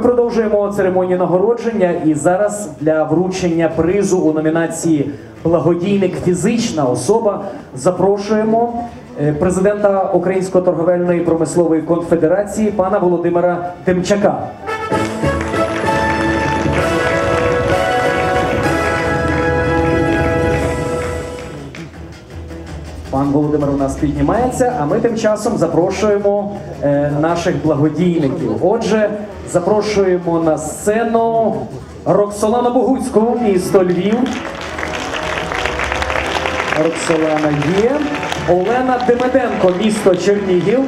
продовжуємо церемонію нагородження. І зараз для вручення призу у номінації Благодійник фізична особа запрошуємо е, президента Української торговельної промислової конфедерації пана Володимира Тимчака. Пан Володимир у нас піднімається, а ми тим часом запрошуємо е, наших благодійників. Отже, запрошуємо на сцену Роксолану Богуцьку, місто Львів. Роксолана є. Олена Демиденко, місто Чернігів.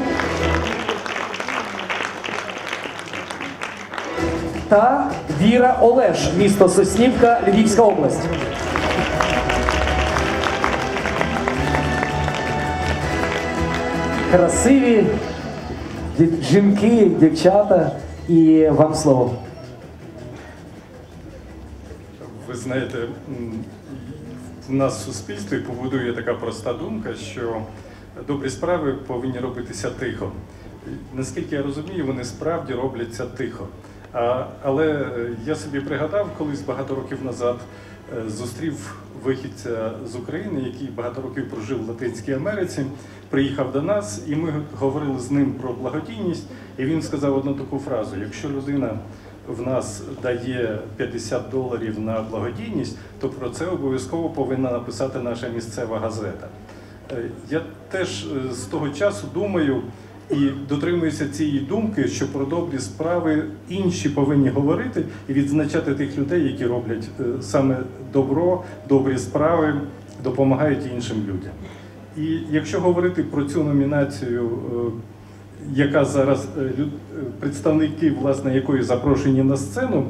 Та Віра Олеш, місто Соснівка, Львівська область. красиві жінки, дівчата, і вам слово. Ви знаєте, в нас в суспільстві побудує така проста думка, що добрі справи повинні робитися тихо. Наскільки я розумію, вони справді робляться тихо. А, але е, я собі пригадав, колись багато років назад зустрів вихідця з України, який багато років прожив в Латинській Америці, приїхав до нас, і ми говорили з ним про благодійність. І він сказав одну таку фразу: якщо людина в нас дає 50 доларів на благодійність, то про це обов'язково повинна написати наша місцева газета. Е, Я теж е, з того часу думаю і дотримуюся цієї думки, що про добрі справи інші повинні говорити і відзначати тих людей, які роблять е, саме добро, добрі справи, допомагають іншим людям. І якщо говорити про цю номінацію, е, яка зараз е, представники, власне, якої запрошені на сцену,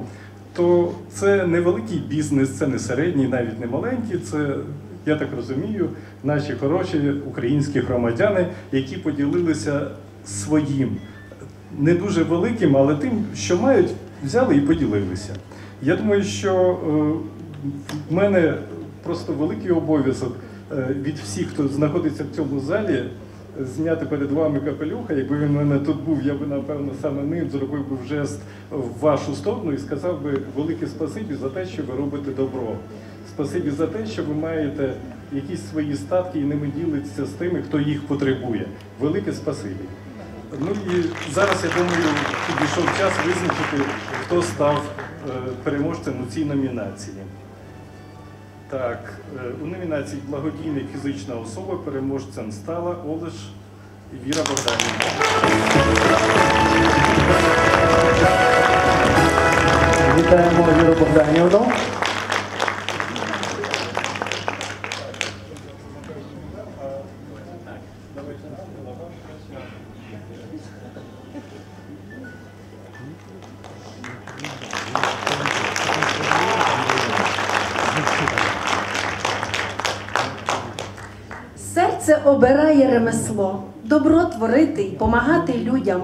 то це не великий бізнес, це не середній, навіть не маленький. Це, я так розумію, наші хороші українські громадяни, які поділилися своїм не дуже великим, але тим, що мають, взяли і поділилися. Я думаю, що е, в мене просто великий обов'язок е, від всіх, хто знаходиться в цьому залі, зняти перед вами капелюха. Якби він в мене тут був, я би напевно саме ним зробив би жест в вашу сторону і сказав би велике спасибі за те, що ви робите добро. Спасибі за те, що ви маєте якісь свої статки і ними ділитеся з тими, хто їх потребує. Велике спасибі. Ну і зараз я думаю, підійшов час визначити, хто став е, переможцем у цій номінації. Так, е, у номінації благодійна фізична особа переможцем стала Олеш Віра Богданівна. Вітаємо Віру Богданівну. Серце обирає ремесло, добро творити й помагати людям,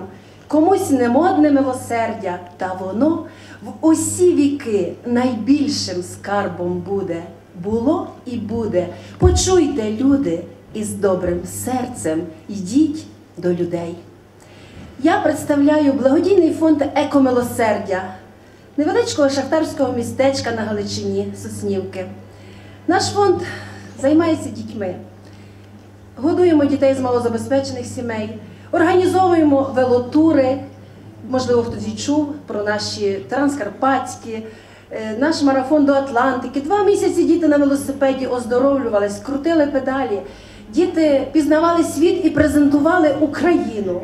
комусь немодне милосердя, та воно в усі віки найбільшим скарбом буде. Було і буде. Почуйте, люди, і з добрим серцем йдіть до людей. Я представляю благодійний фонд Екомилосердя невеличкого шахтарського містечка на Галичині Соснівки. Наш фонд займається дітьми. Годуємо дітей з малозабезпечених сімей, організовуємо велотури. Можливо, хтось і чув про наші транскарпатські, е, наш марафон до Атлантики. Два місяці діти на велосипеді оздоровлювались, крутили педалі. Діти пізнавали світ і презентували Україну.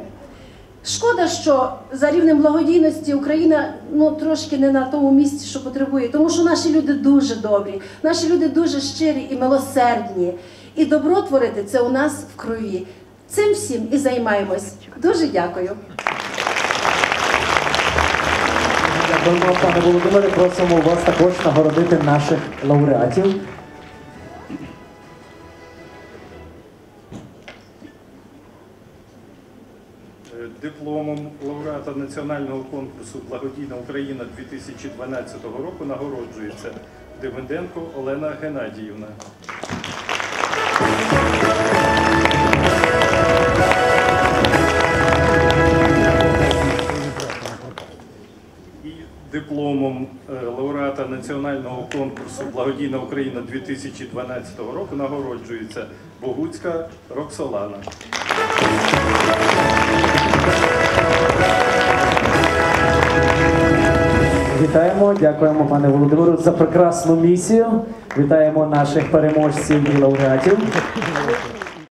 Шкода, що за рівнем благодійності Україна ну трошки не на тому місці, що потребує, тому що наші люди дуже добрі, наші люди дуже щирі і милосердні. І добро творити це у нас в крові. Цим всім і займаємось. Дуже дякую. Дякуємо, пане Володимире. Просимо вас також нагородити наших лауреатів. Е, Дипломом лауреата національного конкурсу Благодійна Україна 2012 року нагороджується Демиденко Олена Геннадіївна. І національного конкурсу Благодійна Україна 2012 року нагороджується Богуцька Роксолана. Вітаємо, дякуємо пане Володимиру за прекрасну місію. Вітаємо наших переможців і лауреатів.